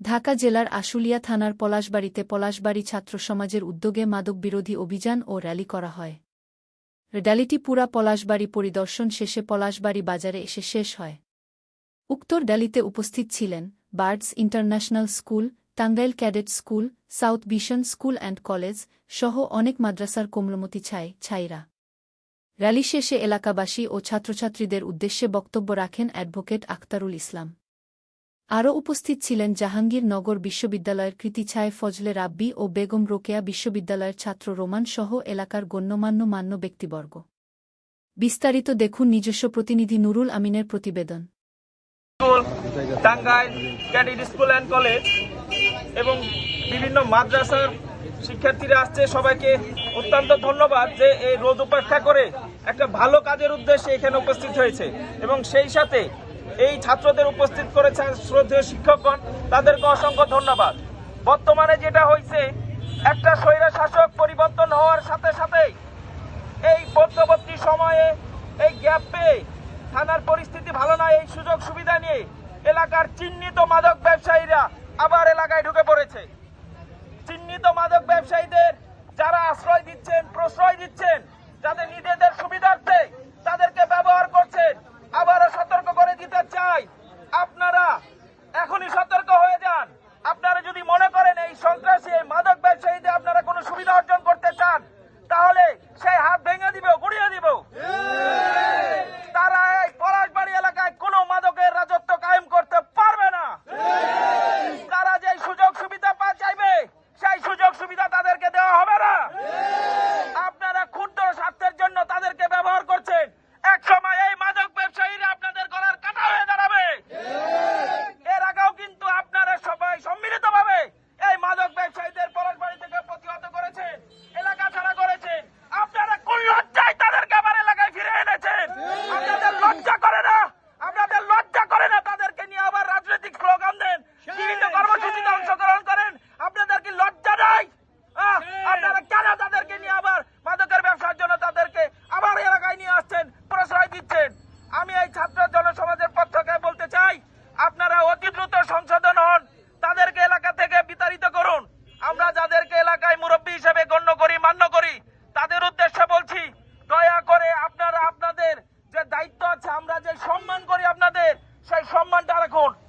ঢাকা জেলার আশুলিয়া থানার পলাশবাড়িতে পলাশবাড়ি ছাত্র সমাজের উদ্যোগে মাদক বিরোধী অভিযান ও র্যালি করা হয়। র্যালিটি পুরা পলাশবাড়ি পরিদর্শন শেষে পলাশবাড়ি বাজারে এসে শেষ হয়। উক্ত র্যালিতে উপস্থিত ছিলেন birds international school, Tangail cadet school, south vision school and college সহ অনেক মাদ্রাসার কোমলমতি ছাই, ছাইরা। র্যালি শেষে এলাকাবাসী ও ছাত্রছাত্রীদের উদ্দেশ্যে বক্তব্য রাখেন অ্যাডভোকেট আখতারুল ইসলাম। আরও উপস্থিত ছিলেন জাহাঙ্গীরনগর বিশ্ববিদ্যালয়ের কৃতিছায় ফজলে রাব্বি ও বেগম রোকেয়া বিশ্ববিদ্যালয়ের ছাত্র রোমান সহ এলাকার গণ্যমান্য মান্য ব্যক্তিবর্গ। বিস্তারিত দেখুন নিজস্ব প্রতিনিধি নুরুল আমিনের প্রতিবেদন। স্কুল অ্যান্ড কলেজ এবং বিভিন্ন মাদ্রাসার শিক্ষার্থীরা আসছে। সবাইকে অত্যন্ত ধন্যবাদ যে এই রোদ উপেক্ষা করে একটা ভালো কাজের উদ্দেশ্যে এখানে উপস্থিত হয়েছে এবং সেই সাথে এই ছাত্রদের উপস্থিত করেছেন শ্রদ্ধেয় শিক্ষকগণ। তাদেরকে অসংখ্য ধন্যবাদ। বর্তমানে যেটা হয়েছে একটা স্বৈরা শাসক পরিবর্তন হওয়ার সাথে সাথেই এই মধ্যবর্তী সময়ে এই গ্যাপ পেয়ে থানার পরিস্থিতি ভালো না, এই সুযোগ সুবিধা নিয়ে এলাকার চিহ্নিত মাদক ব্যবসায়ীরা আবার এলাকায় ঢুকে পড়েছে। চিহ্নিত মাদক ব্যবসায়ীদের going to